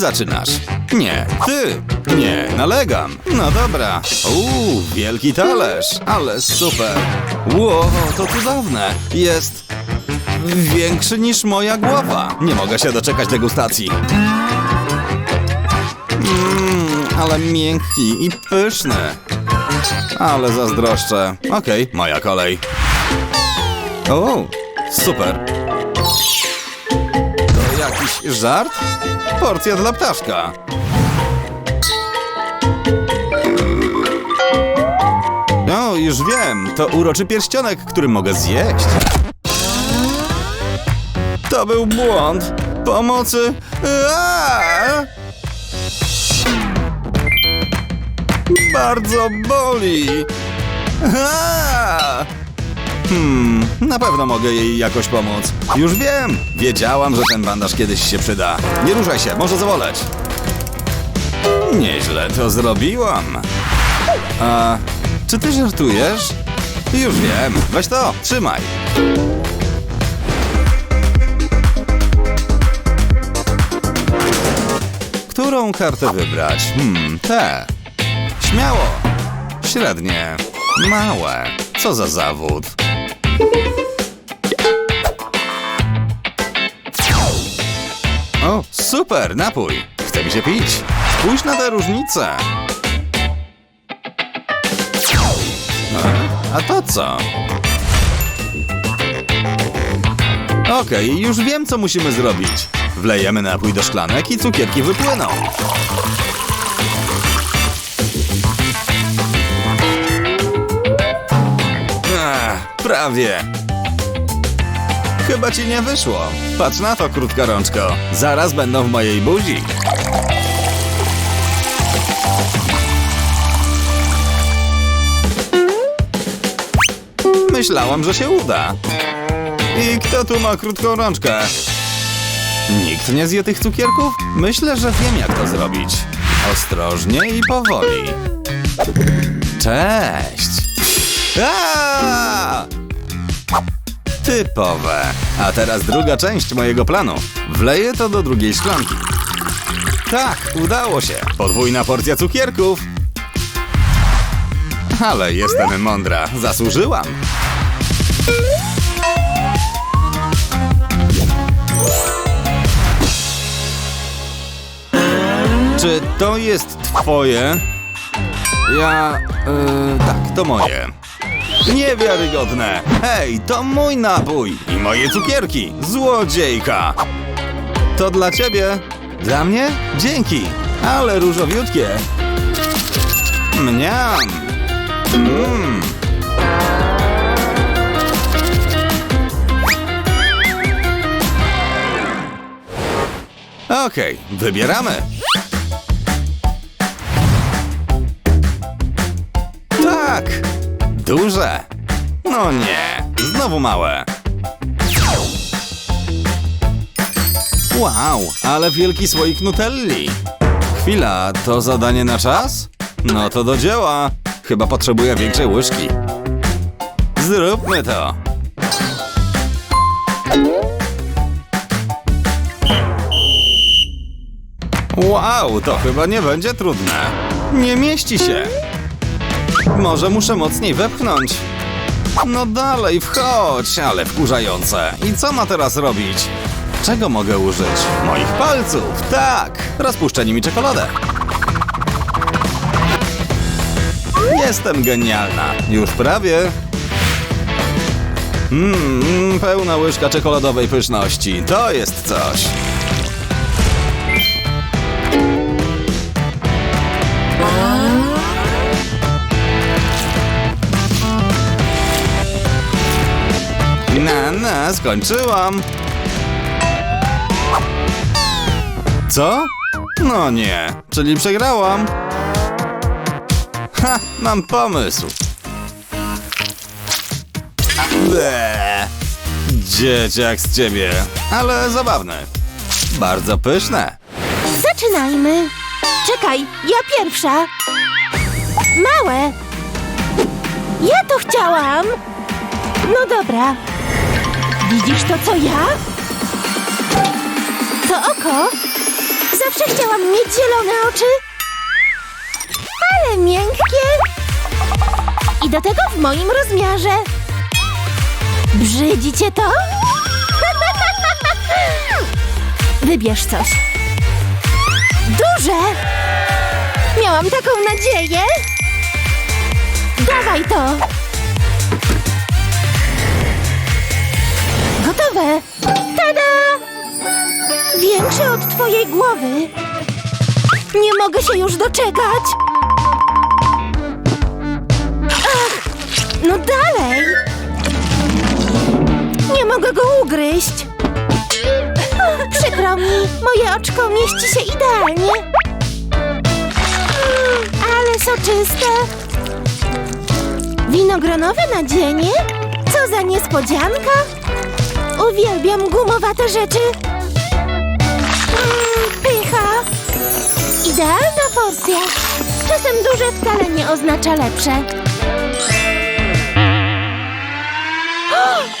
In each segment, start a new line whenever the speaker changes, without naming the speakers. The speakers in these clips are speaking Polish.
zaczynasz. Nie, ty. Nie, nalegam. No dobra. Uuu, wielki talerz. Ale super. Ło, to cudowne. Jest większy niż moja głowa. Nie mogę się doczekać degustacji. Mmm, ale miękki i pyszny. Ale zazdroszczę. Okej, moja kolej. O, super. Jakiś żart? Porcja dla ptaszka. No, już wiem. To uroczy pierścionek, który mogę zjeść. To był błąd. Pomocy. Aaaa! Bardzo boli. Aaaa! Hmm, na pewno mogę jej jakoś pomóc. Już wiem! Wiedziałam, że ten bandaż kiedyś się przyda. Nie ruszaj się, może zawoleć. Nieźle to zrobiłam. A czy ty żartujesz? Już wiem. Weź to, trzymaj. Którą kartę wybrać? Hmm, tę. Śmiało. Średnie. Małe. Co za zawód? O, super, napój. Chce mi się pić. Spójrz na tę różnicę. A, a to co? Okej, już wiem, co musimy zrobić. Wlejemy napój do szklanek i cukierki wypłyną. Prawie. Chyba ci nie wyszło. Patrz na to, krótka rączko. Zaraz będą w mojej buzi. Myślałam, że się uda. I kto tu ma krótką rączkę? Nikt nie zje tych cukierków? Myślę, że wiem, jak to zrobić. Ostrożnie i powoli. Cześć! Aaaa! Typowe. A teraz druga część mojego planu. Wleję to do drugiej szklanki. Tak, udało się. Podwójna porcja cukierków. Ale jestem mądra. Zasłużyłam. Czy to jest twoje? Ja... Yy, tak, to moje. Niewiarygodne! Hej, to mój napój i moje cukierki! Złodziejka! To dla ciebie? Dla mnie? Dzięki! Ale różowiutkie! Mniam! Mmm! Okej, wybieramy! Duże! No nie, znowu małe. Wow, ale wielki słoik nutelli. Chwila, to zadanie na czas? No to do dzieła. Chyba potrzebuję większej łyżki. Zróbmy to. Wow, to chyba nie będzie trudne. Nie mieści się. Może muszę mocniej wepchnąć. No dalej, wchodź, ale wkurzające. I co ma teraz robić? Czego mogę użyć? Moich palców, tak! Rozpuszczę nimi czekoladę. Jestem genialna. Już prawie. Mmm, pełna łyżka czekoladowej pyszności. To jest coś. Skończyłam. Co? No nie, czyli przegrałam. Ha, mam pomysł. Ble. Dzieciak z ciebie, ale zabawny. Bardzo pyszne.
Zaczynajmy. Czekaj, ja pierwsza. Małe. Ja to chciałam. No dobra. Widzisz to, co ja? To oko. Za Zawsze chciałam mieć zielone oczy. Ale miękkie. I do tego w moim rozmiarze. Brzydzi cię to? Wybierz coś. Duże! Miałam taką nadzieję. Dawaj to. Gotowe. Tada! Większe od twojej głowy. Nie mogę się już doczekać. Ach, no dalej. Nie mogę go ugryźć. Przykro mi, moje oczko mieści się idealnie. Ale soczyste. Winogronowe nadzienie? Co za niespodzianka. Uwielbiam gumowate rzeczy. Mm, pycha. Idealna porcja. Czasem duże wcale nie oznacza lepsze.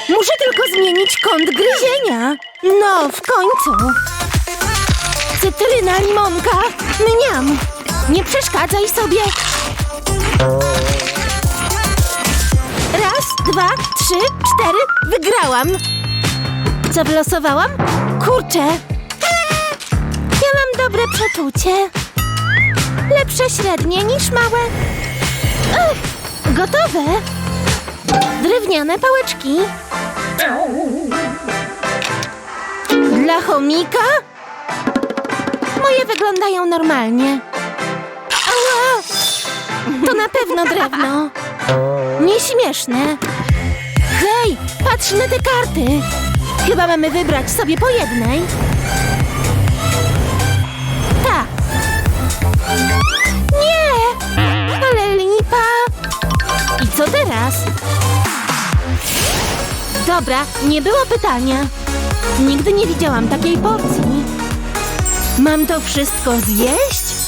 Muszę tylko zmienić kąt gryzienia. No, w końcu. Cytryna, limonka. Mniam. Nie przeszkadzaj sobie. Raz, dwa, trzy, cztery. Wygrałam. Co wylosowałam? Kurczę. Ja mam dobre przeczucie. Lepsze średnie niż małe. Gotowe. Drewniane pałeczki. Dla chomika? Moje wyglądają normalnie. Ała! To na pewno drewno. Nieśmieszne. Hej, patrz na te karty. Chyba mamy wybrać sobie po jednej. Tak. Nie! Ale lipa. I co teraz? Dobra, nie było pytania. Nigdy nie widziałam takiej porcji. Mam to wszystko zjeść?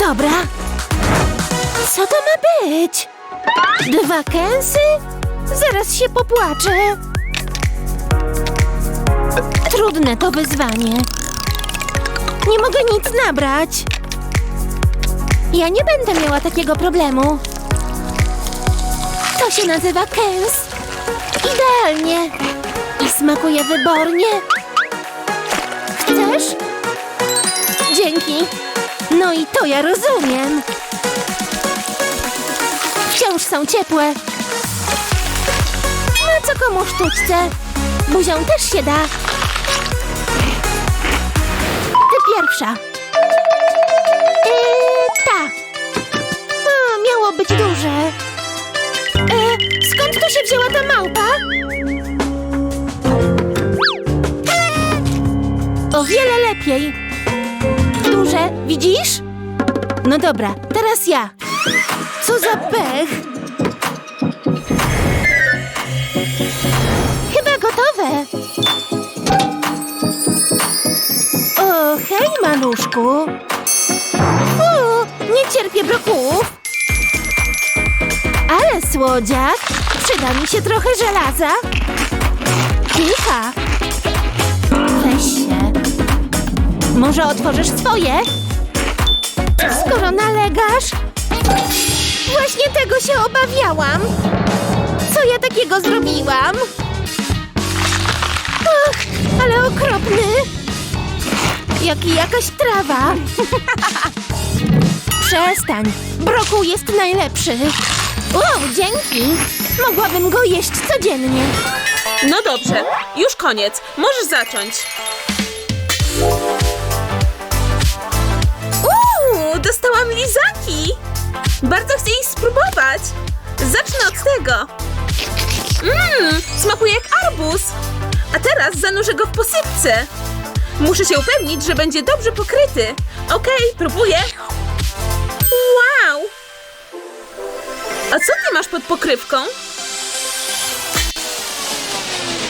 Dobra. Co to ma być? Dwa kęsy? Zaraz się popłaczę. Trudne to wyzwanie. Nie mogę nic nabrać. Ja nie będę miała takiego problemu. To się nazywa kęs. Idealnie. I smakuje wybornie. Chcesz? Dzięki. No i to ja rozumiem. Wciąż są ciepłe. No co komu sztućce? Buzią też się da. Ty pierwsza. Yy, ta. A, miało być duże. E, skąd tu się wzięła ta małpa? O wiele lepiej. Duże, widzisz? No dobra, teraz ja. Co za pech. Chyba gotowe. O, hej, maluszku. Fu, nie cierpię brokułów. Ale słodziak, przyda mi się trochę żelaza. Kicha. Weź się. Może otworzysz swoje? Skoro nalegasz. Właśnie tego się obawiałam. Co ja takiego zrobiłam? Och, ale okropny. Jak i jakaś trawa. Przestań. Brokuł jest najlepszy. Wow, dzięki. Mogłabym go jeść codziennie.
No dobrze, już koniec. Możesz zacząć. Mmm, smakuje jak arbuz. A teraz zanurzę go w posypce. Muszę się upewnić, że będzie dobrze pokryty. Okej, próbuję. Wow! A co ty masz pod pokrywką?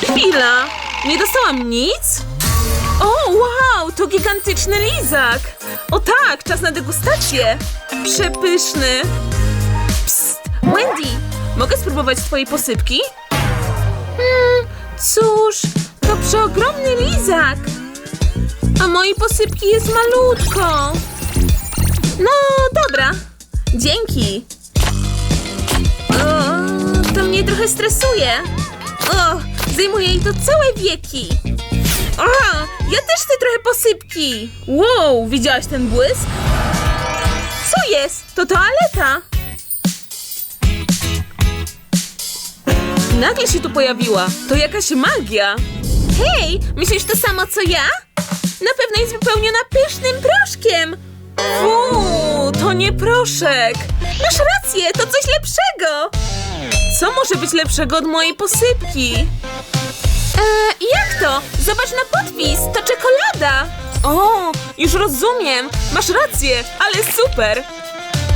Chwila! Nie dostałam nic? O, wow! To gigantyczny lizak! O tak, czas na degustację! Przepyszny! Psst! Wendy! Mogę spróbować twojej posypki? Hmm, cóż, to ogromny lizak. A mojej posypki jest malutko. No, dobra. Dzięki. O, to mnie trochę stresuje. O, zajmuje jej to całe wieki. O, ja też chcę trochę posypki. Wow, widziałaś ten błysk? Co jest? To toaleta. Nagle się tu pojawiła. To jakaś magia. Hej, myślisz to samo co ja? Na pewno jest wypełniona pysznym proszkiem. Uuu, to nie proszek. Masz rację, to coś lepszego. Co może być lepszego od mojej posypki? Eee, jak to? Zobacz na podpis, to czekolada. O, już rozumiem. Masz rację, ale super.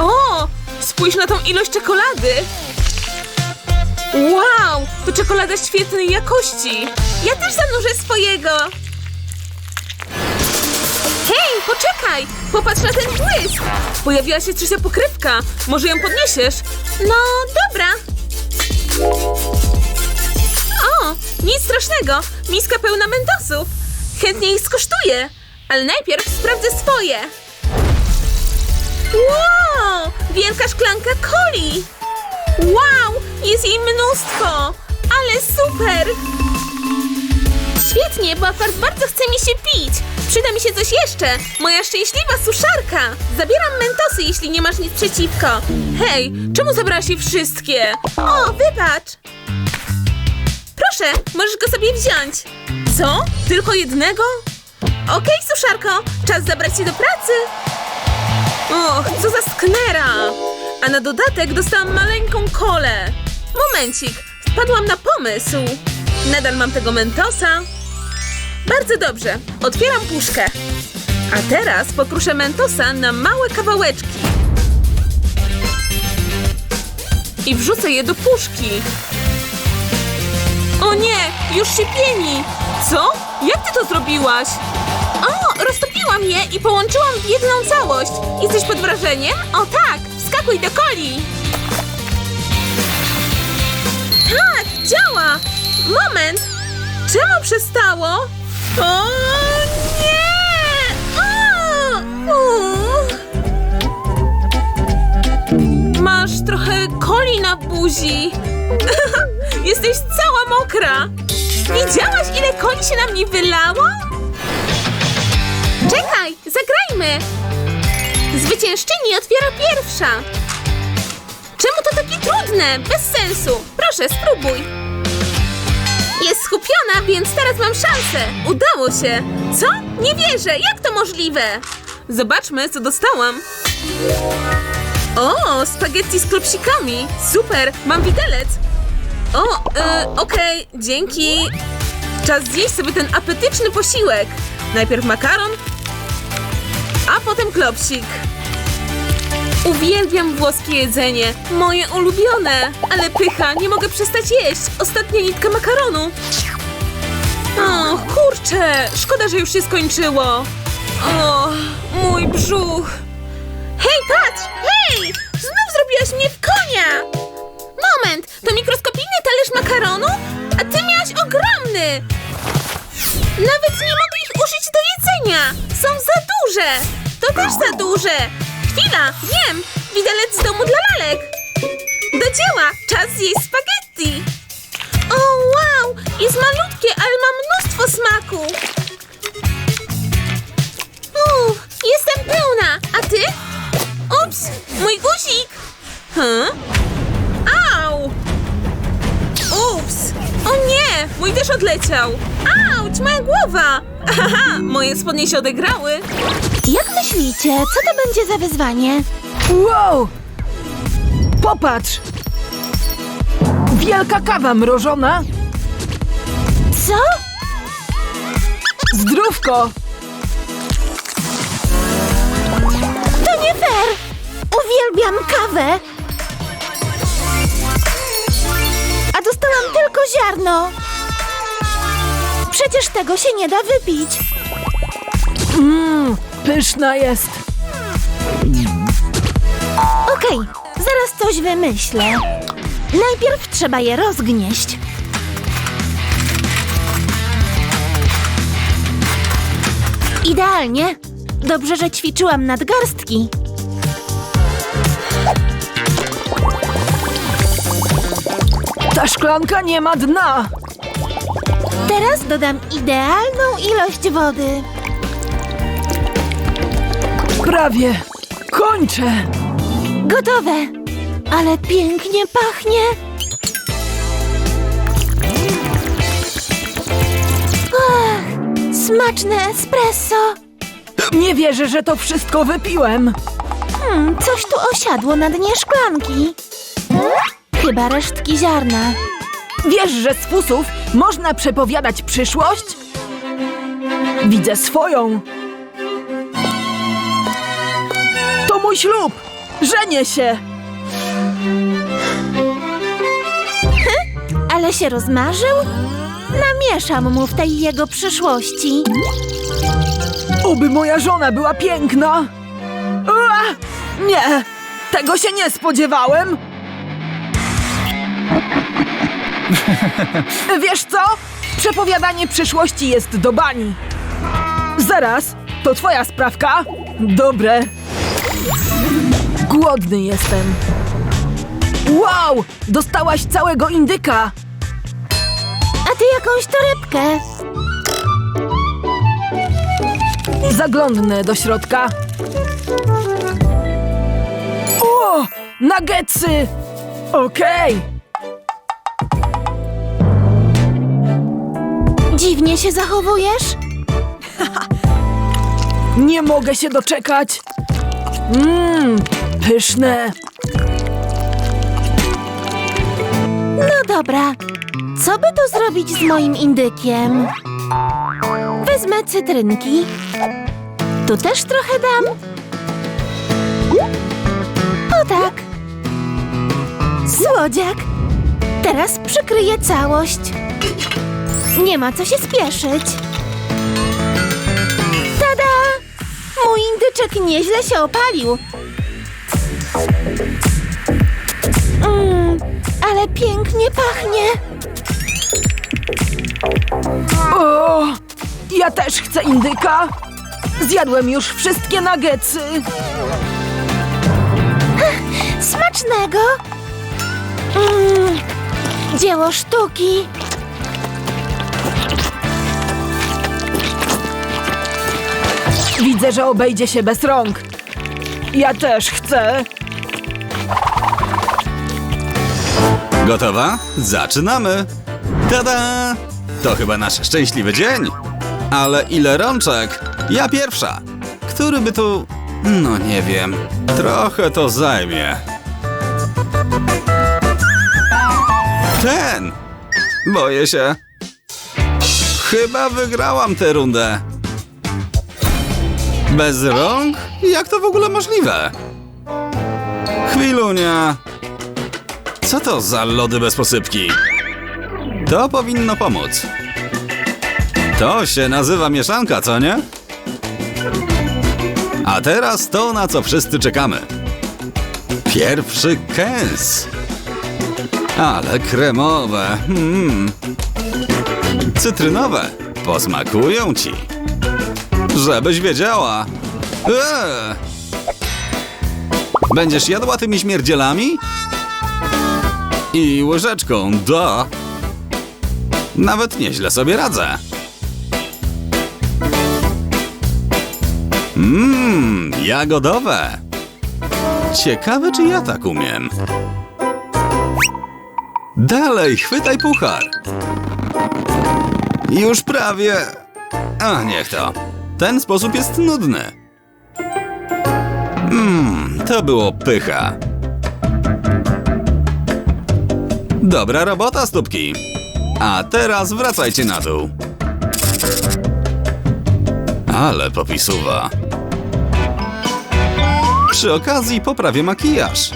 O, spójrz na tą ilość czekolady. Wow, to czekolada świetnej jakości. Ja też zanurzę swojego. Hej, poczekaj! Popatrz na ten błysk! Pojawiła się trzecia pokrywka. Może ją podniesiesz? No, dobra. O, nic strasznego. Miska pełna mentosów. Chętnie ich skosztuję. Ale najpierw sprawdzę swoje. Wow! Wielka szklanka coli! Wow! Jest jej mnóstwo! Ale super! Świetnie, bo akurat bardzo chce mi się pić. Przyda mi się coś jeszcze. Moja szczęśliwa suszarka. Zabieram mentosy, jeśli nie masz nic przeciwko. Hej, czemu zabrałaś je wszystkie? O, wybacz. Proszę, możesz go sobie wziąć. Co? Tylko jednego? Okej, suszarko, czas zabrać się do pracy. Och, co za sknera! A na dodatek dostałam maleńką kolę. Momencik, wpadłam na pomysł. Nadal mam tego mentosa. Bardzo dobrze, otwieram puszkę. A teraz pokruszę mentosa na małe kawałeczki. I wrzucę je do puszki. O nie, już się pieni. Co? Jak ty to zrobiłaś? O, roztopiłam je i połączyłam w jedną całość. Jesteś pod wrażeniem? O tak, wskakuj do coli. Tak, działa. Moment. Czemu przestało? O nie! O! U. Masz trochę coli na buzi. Jesteś cała mokra. Widziałaś, ile coli się na mnie wylało? Czekaj, zagrajmy! Zwyciężczyni otwiera pierwsza. Czemu to takie trudne? Bez sensu. Proszę, spróbuj. Jest skupiona, więc teraz mam szansę. Udało się. Co? Nie wierzę. Jak to możliwe? Zobaczmy, co dostałam. O, spaghetti z klopsikami. Super, mam widelec. O, e, okej, dzięki. Czas zjeść sobie ten apetyczny posiłek. Najpierw makaron, a potem klopsik. Uwielbiam włoskie jedzenie, moje ulubione. Ale pycha, nie mogę przestać jeść. Ostatnia nitka makaronu. O, kurczę, szkoda, że już się skończyło. O, mój brzuch. Hej, patrz, hej! Znów zrobiłaś mnie w konia! Moment, to mikroskopijny talerz makaronu? A ty miałaś ogromny! Nawet nie mogę ich użyć do jedzenia! Są za duże! To też za duże! Chwila, wiem! Widelec z domu dla lalek! Do dzieła! Czas zjeść spaghetti! O, wow! Jest malutkie, ale ma mnóstwo smaku! Uff, jestem pełna! A ty? Ups, mój guzik! Huh? Au! Ups! O nie! Mój też odleciał! Auć, moja głowa! Aha, moje spodnie się odegrały.
Jak myślicie, co to będzie za wyzwanie?
Wow! Popatrz! Wielka kawa mrożona!
Co?
Zdrówko!
To nie fair! Uwielbiam kawę! A dostałam tylko ziarno! Przecież tego się nie da wypić!
Mmm, pyszna jest!
Okej, zaraz coś wymyślę. Najpierw trzeba je rozgnieść. idealnie. Dobrze, że ćwiczyłam nadgarstki.
Ta szklanka nie ma dna.
Teraz dodam idealną ilość wody.
Prawie. Kończę.
Gotowe. Ale pięknie pachnie. Ach, smaczne espresso.
Nie wierzę, że to wszystko wypiłem.
Hmm, coś tu osiadło na dnie szklanki. Chyba resztki ziarna.
Wiesz, że z fusów można przepowiadać przyszłość? Widzę swoją. Mój ślub. Żenię się.
Ale się rozmarzył? Namieszam mu w tej jego przyszłości.
Oby moja żona była piękna. Ua! Nie, tego się nie spodziewałem. Wiesz co? Przepowiadanie przyszłości jest do bani. Zaraz, to twoja sprawka? Dobre. Głodny jestem. Wow, dostałaś całego indyka.
A ty jakąś torebkę.
Zaglądnę do środka. O! Nuggetsy! Okej!
Dziwnie się zachowujesz?
Nie mogę się doczekać! Mmm, pyszne!
No dobra. Co by tu zrobić z moim indykiem? Wezmę cytrynki. Tu też trochę dam. O tak. Słodziak. Teraz przykryję całość. Nie ma co się spieszyć. Tada! Mój indyczek nieźle się opalił. Mmm, ale pięknie pachnie.
O! Ja też chcę indyka! Zjadłem już wszystkie nuggetsy!
Smacznego! Mm, dzieło sztuki.
Widzę, że obejdzie się bez rąk. Ja też chcę.
Gotowa? Zaczynamy! Tada! To chyba nasz szczęśliwy dzień! Ale ile rączek? Ja pierwsza! Który by tu... No nie wiem. Trochę to zajmie. Ten! Boję się. Chyba wygrałam tę rundę. Bez rąk? Jak to w ogóle możliwe? Chwilunia. Co to za lody bez posypki? To powinno pomóc. To się nazywa mieszanka, co nie? A teraz to, na co wszyscy czekamy. Pierwszy kęs. Ale kremowe. Mm. Cytrynowe. Posmakują ci. Żebyś wiedziała. Eee. Będziesz jadła tymi śmierdzielami? I łyżeczką, da. Nawet nieźle sobie radzę. Mmm, jagodowe. Ciekawe, czy ja tak umiem. Dalej, chwytaj puchar. Już prawie. A, niech to. Ten sposób jest nudny. Mmm, to było pycha. Dobra robota, stópki. A teraz wracajcie na dół. Ale popisuwa. Przy okazji poprawię makijaż.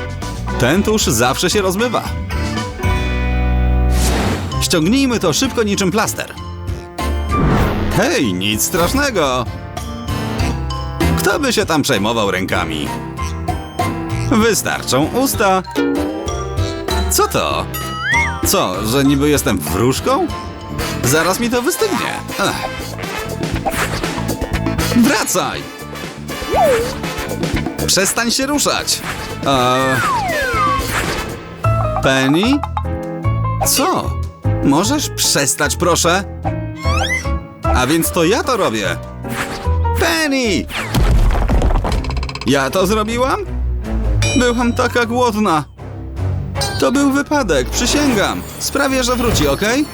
Ten tusz zawsze się rozmywa. Ściągnijmy to szybko niczym plaster. Hej, nic strasznego. Kto by się tam przejmował rękami? Wystarczą usta. Co to? Co, że niby jestem wróżką? Zaraz mi to wystygnie. Ech. Wracaj! Przestań się ruszać! Eee... Penny? Co? Możesz przestać, proszę? A więc to ja to robię. Penny! Ja to zrobiłam? Byłam taka głodna. To był wypadek, przysięgam. Sprawię, że wróci, okej?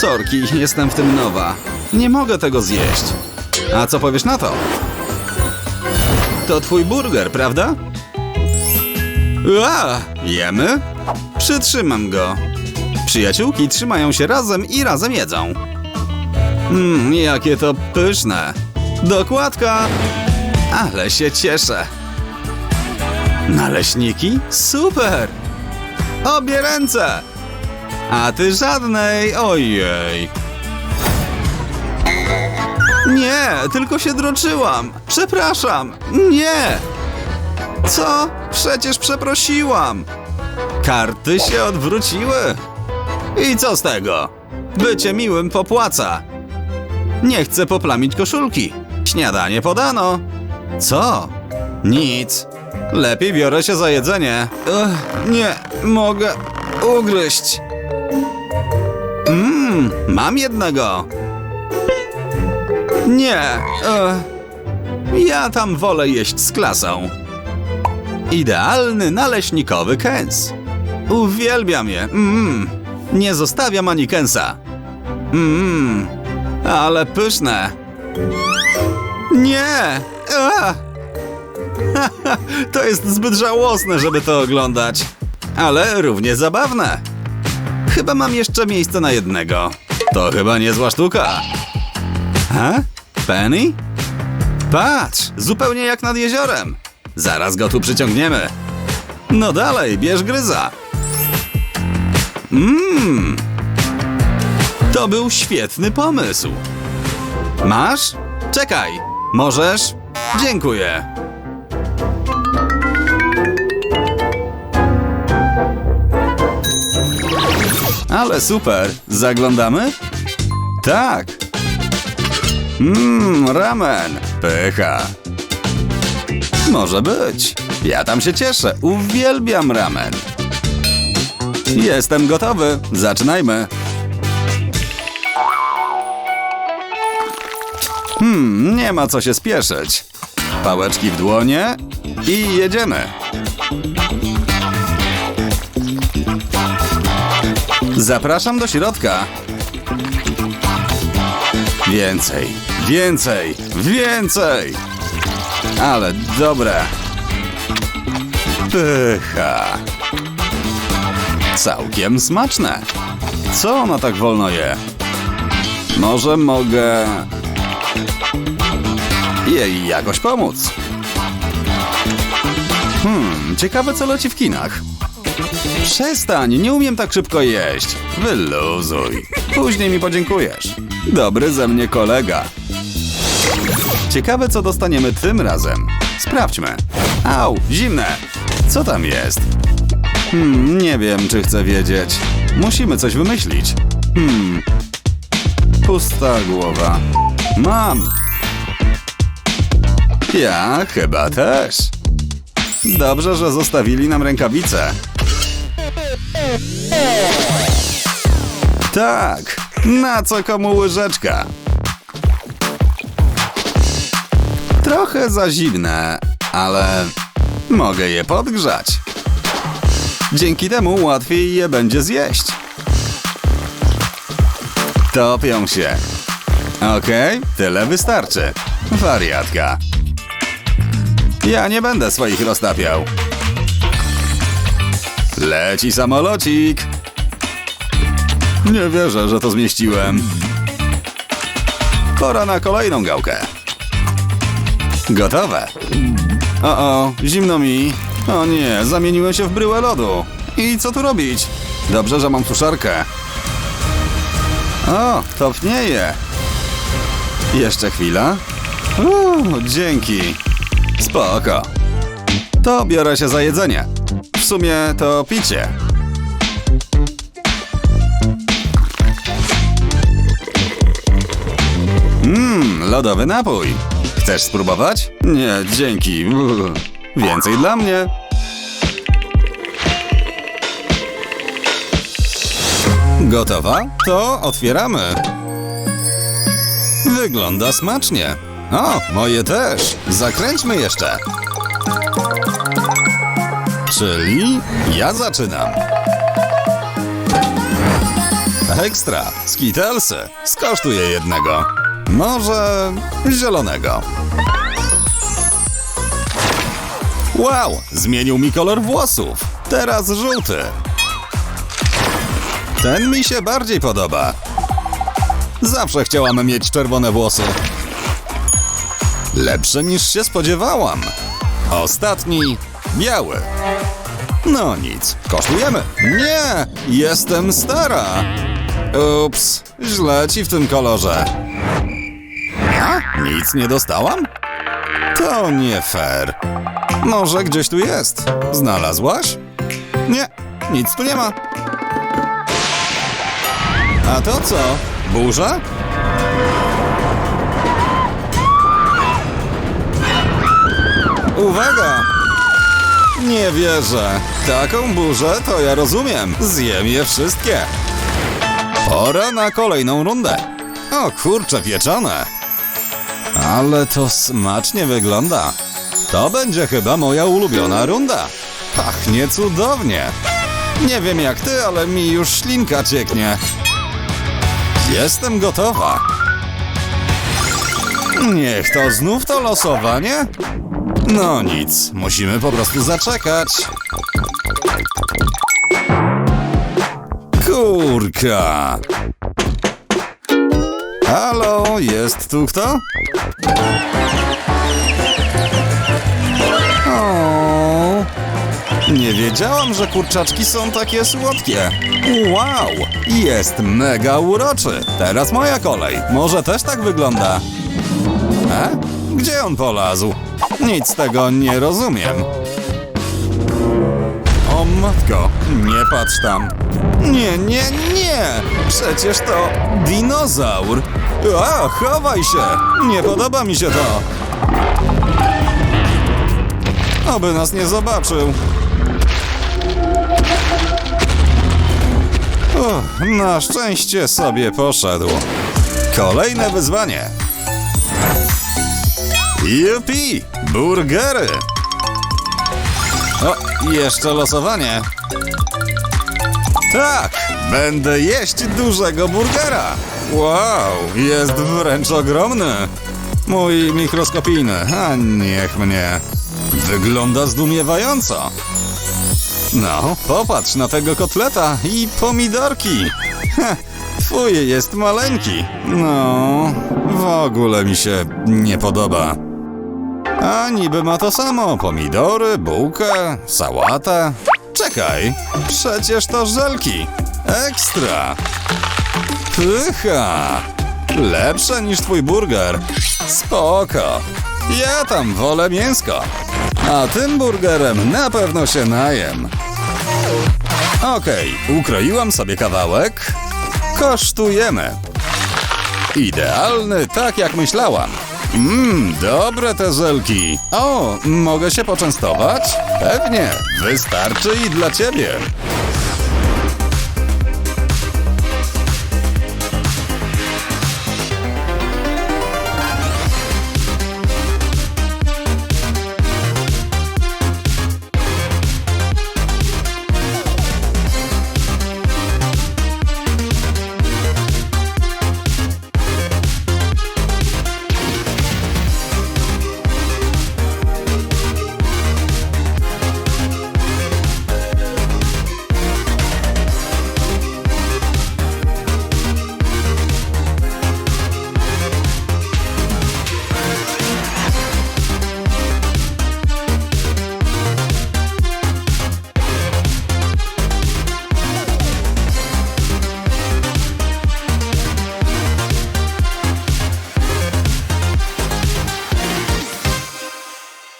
Sorki, jestem w tym nowa. Nie mogę tego zjeść. A co powiesz na to? To twój burger, prawda? A, jemy? Przytrzymam go. Przyjaciółki trzymają się razem i razem jedzą. Mmm, jakie to pyszne. Dokładka. Ale się cieszę. Naleśniki? Super! Obie ręce! A ty żadnej, ojej. Nie, tylko się droczyłam. Przepraszam. Nie. Co? Przecież przeprosiłam. Karty się odwróciły. I co z tego? Bycie miłym popłaca. Nie chcę poplamić koszulki. Śniadanie podano. Co? Nic. Lepiej biorę się za jedzenie. Ech, nie mogę ugryźć. Mmm, mam jednego. Nie. Ech. Ja tam wolę jeść z klasą. Idealny naleśnikowy kęs. Uwielbiam je. Mmm. Nie zostawiam ani kęsa. Mmm. Ale pyszne. Nie. A! to jest zbyt żałosne, żeby to oglądać. Ale równie zabawne. Chyba mam jeszcze miejsce na jednego. To chyba niezła sztuka. Ha? Penny? Patrz, zupełnie jak nad jeziorem. Zaraz go tu przyciągniemy. No dalej, bierz gryza. Mmm. To był świetny pomysł. Masz? Czekaj. Możesz? Dziękuję. Ale super. Zaglądamy? Tak. Mmm, ramen. Pycha. Może być. Ja tam się cieszę. Uwielbiam ramen. Jestem gotowy. Zaczynajmy. Hmm, nie ma co się spieszyć. Pałeczki w dłonie i jedziemy. Zapraszam do środka. Więcej, więcej, więcej. Ale dobre. Pycha. Całkiem smaczne. Co ona tak wolno je? Może mogę jej jakoś pomóc. Hmm, ciekawe co leci w kinach. Przestań, nie umiem tak szybko jeść. Wyluzuj. Później mi podziękujesz. Dobry ze mnie kolega. Ciekawe, co dostaniemy tym razem. Sprawdźmy. Au, zimne. Co tam jest? Hmm, nie wiem, czy chcę wiedzieć. Musimy coś wymyślić. Hmm. Pusta głowa. Mam. Ja chyba też. Dobrze, że zostawili nam rękawice. Tak, na co komu łyżeczka? Trochę za zimne, ale mogę je podgrzać. Dzięki temu łatwiej je będzie zjeść. Topią się. Okej, tyle wystarczy. Wariatka. Ja nie będę swoich roztapiał. Leci samolocik. Nie wierzę, że to zmieściłem. Pora na kolejną gałkę. Gotowe. O, o, zimno mi. O nie, zamieniłem się w bryłę lodu. I co tu robić? Dobrze, że mam suszarkę. O, topnieje. Jeszcze chwila. Uuu, dzięki. Spoko. To biorę się za jedzenie. W sumie to picie. Mmm, Lodowy napój. Chcesz spróbować? Nie, dzięki. Więcej dla mnie. Gotowa? To otwieramy. Wygląda smacznie. O, moje też. Zakręćmy jeszcze. Czyli ja zaczynam. Ekstra, skitelsy. Skosztuję jednego. Może zielonego. Wow, zmienił mi kolor włosów. Teraz żółty. Ten mi się bardziej podoba. Zawsze chciałam mieć czerwone włosy. Lepsze niż się spodziewałam. Ostatni, biały. No nic, kosztujemy. Nie, jestem stara. Ups, źle ci w tym kolorze. A? Nic nie dostałam? To nie fair. Może gdzieś tu jest. Znalazłaś? Nie, nic tu nie ma. A to co? Burza? Uwaga! Nie wierzę. Taką burzę to ja rozumiem. Zjem je wszystkie. Pora na kolejną rundę. O kurcze pieczone. Ale to smacznie wygląda. To będzie chyba moja ulubiona runda. Pachnie cudownie. Nie wiem jak ty, ale mi już ślinka cieknie. Jestem gotowa. Niech to znów to losowanie? No nic, musimy po prostu zaczekać. Kurka. Halo, jest tu kto? O, nie wiedziałam, że kurczaczki są takie słodkie. Wow, jest mega uroczy. Teraz moja kolej. Może też tak wygląda. E? Gdzie on polazł? Nic z tego nie rozumiem. O matko, nie patrz tam. Nie, nie, nie! Przecież to dinozaur. A, chowaj się! Nie podoba mi się to. Oby nas nie zobaczył. Uff, na szczęście sobie poszedł. Kolejne wyzwanie. Jupi! Burgery! O, jeszcze losowanie. Tak, będę jeść dużego burgera. Wow, jest wręcz ogromny. Mój mikroskopijny, a niech mnie. Wygląda zdumiewająco. No, popatrz na tego kotleta i pomidorki. Heh, twój jest maleńki. No, w ogóle mi się nie podoba. A niby ma to samo. Pomidory, bułkę, sałatę. Czekaj, przecież to żelki. Ekstra. Pycha. Lepsze niż twój burger. Spoko. Ja tam wolę mięsko. A tym burgerem na pewno się najem. Okej, ukroiłam sobie kawałek. Kosztujemy. Idealny, tak jak myślałam. Mmm, dobre te żelki. O, mogę się poczęstować? Pewnie, wystarczy i dla ciebie.